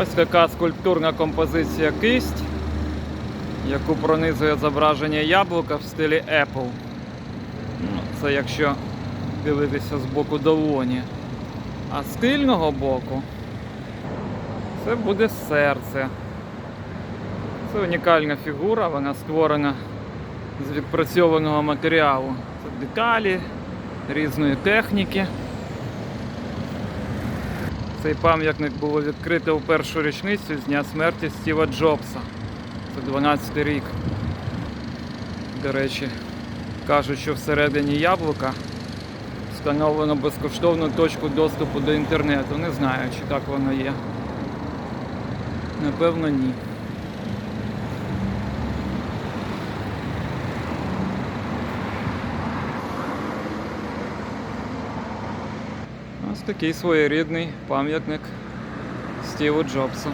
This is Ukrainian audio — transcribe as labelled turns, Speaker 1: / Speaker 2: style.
Speaker 1: Ось така скульптурна композиція кисть, яку пронизує зображення яблука в стилі Apple. Ну, Це якщо дивитися з боку долоні. А з тильного боку це буде серце. Це унікальна фігура, вона створена з відпрацьованого матеріалу. Це деталі різної техніки. Цей пам'ятник було відкрито у першу річницю з дня смерті Стіва Джобса. Це 12 й рік. До речі, кажуть, що всередині яблука встановлено безкоштовну точку доступу до інтернету. Не знаю, чи так воно є. Напевно, ні. Ось такий своєрідний пам'ятник Стіву Джобсу.